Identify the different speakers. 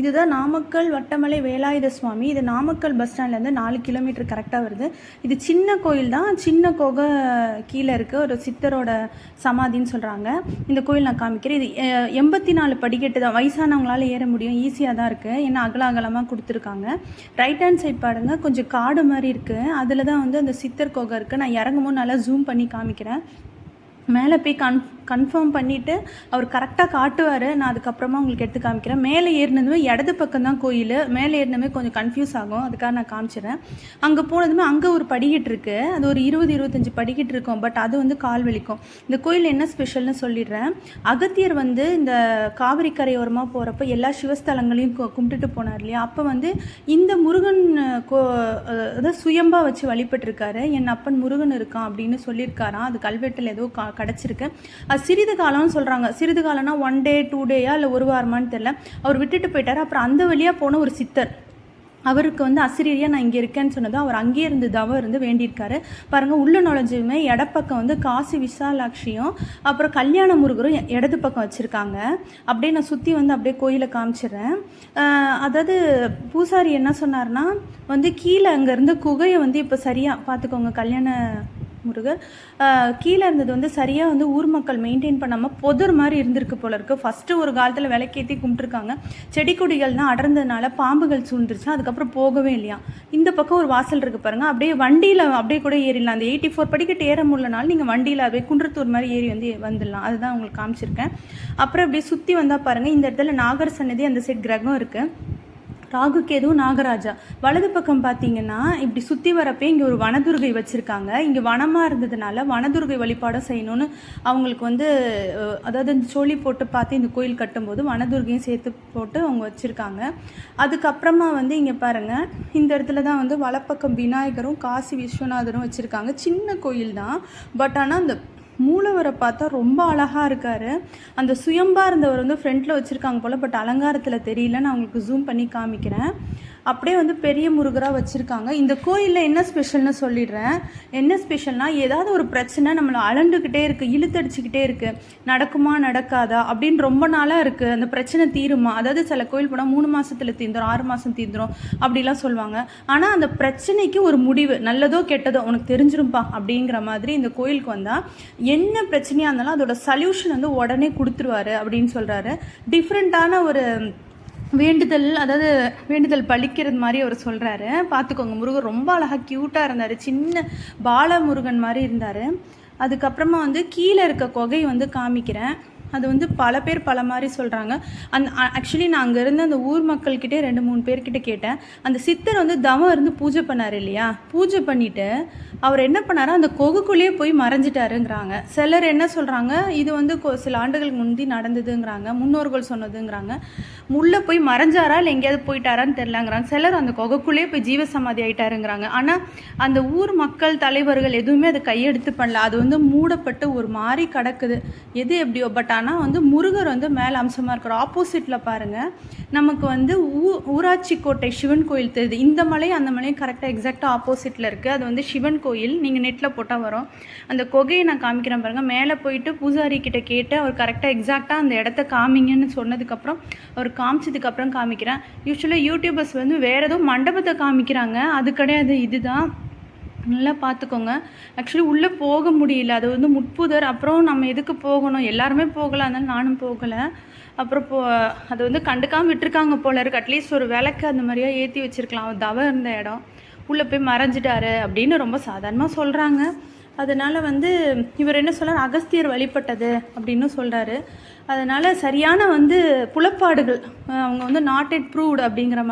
Speaker 1: இதுதான் நாமக்கல் வட்டமலை வேலாயுத சுவாமி இது நாமக்கல் பஸ் ஸ்டாண்ட்லேருந்து நாலு கிலோமீட்டர் கரெக்டாக வருது. இது சின்ன கோயில் தான். சின்ன கோகை கீழே இருக்குது ஒரு சித்தரோட சமாதின்னு சொல்கிறாங்க இந்த கோயில் நான் காமிக்கிறேன். இது எண்பத்தி நாலு படிக்கட்டு தான் வயசானவங்களால ஏற முடியும். ஈஸியாக தான் இருக்குது ஏன்னா அகல அகலமாக கொடுத்துருக்காங்க. ரைட் ஹேண்ட் சைட் பாருங்க. கொஞ்சம் காடு மாதிரி இருக்குது அதில் தான் வந்து அந்த சித்தர் கோகை இருக்குது நான் இறங்கும்போது நல்லா ஜூம் பண்ணி காமிக்கிறேன். மேலே போய் கன் கன்ஃபார்ம் பண்ணிவிட்டு அவர் கரெக்டாக காட்டுவார். நான் அதுக்கப்புறமா உங்களுக்கு எடுத்து காமிக்கிறேன். மேலே ஏறினதுமே இடது பக்கம் தான் கோயில். மேலே ஏறினதுமே கொஞ்சம் கன்ஃபியூஸ் ஆகும். அதுக்காக நான் காமிச்சிடுறேன். அங்கே போனதுமே அங்கே ஒரு படிக்கிட்டு இருக்குது அது ஒரு இருபது இருபத்தஞ்சி படிக்கிட்டு இருக்கும். பட் அது வந்து கால் வலிக்கும். இந்த கோயில் என்ன ஸ்பெஷல்னு சொல்லிடுறேன். அகத்தியர் வந்து இந்த காவிரி கரையோரமாக போகிறப்ப எல்லா சிவஸ்தலங்களையும் கும்பிட்டுட்டு போனார் இல்லையா? அப்போ வந்து இந்த முருகன் கோ அதாவது சுயம்பா வச்சு வழிபட்டிருக்காரு. என் அப்பன் முருகன் இருக்கான் அப்படின்னு சொல்லியிருக்காராம். அது கல்வெட்டில் ஏதோ கா கிடச்சிருக்கு. அது சிறிது காலம்னு சொல்கிறாங்க சிறிது காலம்னா ஒன் டே டூ டேயா இல்லை ஒரு வாரமான்னு தெரில அவர் விட்டுட்டு போயிட்டார். அப்புறம் அந்த வழியாக போன ஒரு சித்தர். அவருக்கு வந்து அசிரியரியாக நான் இங்கே இருக்கேன்னு சொன்னதும் அவர் அங்கேயே இருந்து தவம் இருந்து வேண்டியிருக்காரு. பாருங்கள் உள்ள நுழைஞ்சுமே இடப்பக்கம் வந்து காசி விசாலாட்சியும் அப்புறம் கல்யாண முருகரும் எ- இடது பக்கம் வச்சுருக்காங்க. அப்படியே நான் சுற்றி வந்து அப்படியே கோயிலை காமிச்சிடுறேன். அதாவது பூசாரி என்ன சொன்னார்னா வந்து கீழே அங்கேருந்து குகையை வந்து இப்போ சரியாக பார்த்துக்கோங்க கல்யாண முருகர். கீழே இருந்தது வந்து சரியாக வந்து ஊர் மக்கள் மெயின்டைன் பண்ணாமல் பொதுர் மாதிரி இருந்திருக்கு போல இருக்குது ஃபஸ்ட்டு ஒரு காலத்தில் விளக்கேற்றி கும்பிட்டுருக்காங்க. செடி கொடிகள்லாம் அடர்ந்ததுனால பாம்புகள் சூழ்ந்துருச்சு. அதுக்கப்புறம் போகவே இல்லையா? இந்த பக்கம் ஒரு வாசல் இருக்குது பாருங்கள் அப்படியே வண்டியில் அப்படியே கூட ஏறிடலாம். அந்த எயிட்டி ஃபோர் படிக்கட்டு ஏற முடியலனாலும் நீங்கள் வண்டியில் அப்படியே குன்றத்தூர் மாதிரி ஏறி வந்து வந்துடலாம். அதுதான் உங்களுக்கு காமிச்சிருக்கேன். அப்புறம் அப்படியே சுற்றி வந்தால் பாருங்கள் இந்த இடத்துல நாகர் சன்னதி அந்த சைட் கிரகம் இருக்குது ராகுகேது நாகராஜா. வலது பக்கம் பார்த்தீங்கன்னா இப்படி சுற்றி வரப்பே இங்கே ஒரு வனதுர்கை வச்சுருக்காங்க. இங்கே வனமாக இருந்ததுனால வனதுர்கை வழிபாடும் செய்யணும்னு அவங்களுக்கு வந்து அதாவது இந்த சோழி போட்டு பார்த்து இந்த கோயில் கட்டும்போது வனதுர்கையும் சேர்த்து போட்டு அவங்க வச்சுருக்காங்க. அதுக்கப்புறமா வந்து இங்கே பாருங்கள் இந்த இடத்துல தான் வந்து வலப்பக்கம் விநாயகரும் காசி விஸ்வநாதரும் வச்சுருக்காங்க. சின்ன கோயில் தான் பட் ஆனால் அந்த மூலவரை பார்த்தா ரொம்ப அழகாக இருக்காரு. அந்த சுயம்பாக இருந்தவர் வந்து ஃப்ரண்ட்டில் வச்சுருக்காங்க போல் பட் அலங்காரத்தில் தெரியல நான் உங்களுக்கு ஜூம் பண்ணி காமிக்கிறேன். அப்படியே வந்து பெரிய முருகராக வச்சுருக்காங்க. இந்த கோயிலில் என்ன ஸ்பெஷல்னு சொல்லிடுறேன். என்ன ஸ்பெஷல்னால் ஏதாவது ஒரு பிரச்சனை நம்மளை அலண்டுக்கிட்டே இருக்குது இழுத்தடிச்சுக்கிட்டே இருக்குது நடக்குமா நடக்காதா? அப்படின்னு ரொம்ப நாளாக இருக்குது அந்த பிரச்சனை தீருமா? அதாவது சில கோயில் போனால் மூணு மாதத்தில் தீந்துரும் ஆறு மாதம் தீந்துரும் அப்படிலாம் சொல்லுவாங்க. ஆனால் அந்த பிரச்சனைக்கு ஒரு முடிவு நல்லதோ கெட்டதோ உனக்கு தெரிஞ்சிரும்பா அப்படிங்கிற மாதிரி இந்த கோயிலுக்கு வந்தால் என்ன பிரச்சனையாக இருந்தாலும் அதோட சல்யூஷன் வந்து உடனே கொடுத்துருவாரு அப்படின்னு சொல்கிறாரு டிஃப்ரெண்ட்டான ஒரு வேண்டுதல் அதாவது வேண்டுதல் பலிக்கிறது மாதிரி அவர் சொல்கிறாரு பார்த்துக்கோங்க முருகன் ரொம்ப அழகாக க்யூட்டாக இருந்தார். சின்ன பாலமுருகன் மாதிரி இருந்தார். அதுக்கப்புறமா வந்து கீழே இருக்க குகை வந்து காமிக்கிறேன். அது வந்து பல பேர் பல மாதிரி சொல்கிறாங்க அந்த ஆக்சுவலி நான் அங்கே இருந்த அந்த ஊர் மக்கள்கிட்டே ரெண்டு மூணு பேர்கிட்ட கேட்டேன். அந்த சித்தர் வந்து தவம் இருந்து பூஜை பண்ணார் இல்லையா? பூஜை பண்ணிவிட்டு அவர் என்ன பண்ணாரோ? அந்த கொகுக்குள்ளேயே போய் மறைஞ்சிட்டாருங்கிறாங்க. சிலர் என்ன சொல்கிறாங்க இது வந்து சில ஆண்டுகளுக்கு முந்தி நடந்ததுங்கிறாங்க. முன்னோர்கள் சொன்னதுங்கிறாங்க. உள்ளே போய் மறைஞ்சாரா? இல்லை எங்கேயாவது போயிட்டாரான்னு தெரிலங்கிறாங்க சிலர் அந்த கொகைக்குள்ளேயே போய் ஜீவசமாதி ஆயிட்டாருங்கிறாங்க. ஆனால் அந்த ஊர் மக்கள் தலைவர்கள் எதுவுமே அதை கையெடுத்து பண்ணல. அது வந்து மூடப்பட்டு ஒரு மாதிரி கிடக்குது. எது எப்படியோ பட் ஆனால் வந்து முருகர் வந்து மேலே அம்சமாக இருக்கிற ஆப்போசிட்டில் பாருங்கள் நமக்கு வந்து ஊ ஊராட்சி கோட்டை சிவன் கோயில் தெரியுது. இந்த மலையும் அந்த மலையும் கரெக்டாக எக்ஸாக்டாக ஆப்போசிட்டில் இருக்குது அது வந்து சிவன் கோயில். நீங்கள் நெட்டில் போட்டால் வரும். அந்த கொகையை நான் காமிக்கிறேன் பாருங்கள் மேலே போயிட்டு பூசாரி கிட்ட கேட்டு அவர் கரெக்டாக எக்ஸாக்டாக அந்த இடத்த காமிங்கன்னு சொன்னதுக்கப்புறம் அவர் காமிச்சதுக்கப்புறம் காமிக்கிறேன். யூஸ்வலாக யூடியூபர்ஸ் வந்து வேறு ஏதோ மண்டபத்தை காமிக்கிறாங்க. அது கிடையாது. இதுதான் நல்லா பார்த்துக்கோங்க. ஆக்சுவலி உள்ளே போக முடியல. அது வந்து முட்புதர். அப்புறம் நம்ம எதுக்கு போகணும்? எல்லாருமே போகலாம் அதனால நானும் போகலை. அப்புறம் போ அது வந்து கண்டுக்காமல் விட்டுருக்காங்க போல இருக்கு. அட்லீஸ்ட் ஒரு விளக்கு அந்த மாதிரியா ஏற்றி வச்சிருக்கலாம். அவர் தவ இருந்த இடம். உள்ளே போய் மறைஞ்சிட்டாரு அப்படின்னு ரொம்ப சாதாரணமாக சொல்கிறாங்க அதனால் வந்து இவர் என்ன சொல்கிறார் அகஸ்தியர் வழிபட்டது அப்படின்னு சொல்கிறாரு அதனால் சரியான வந்து புலப்பாடுகள் அவங்க வந்து நாட் எட் ப்ரூவ்டு அப்படிங்கிற மாதிரி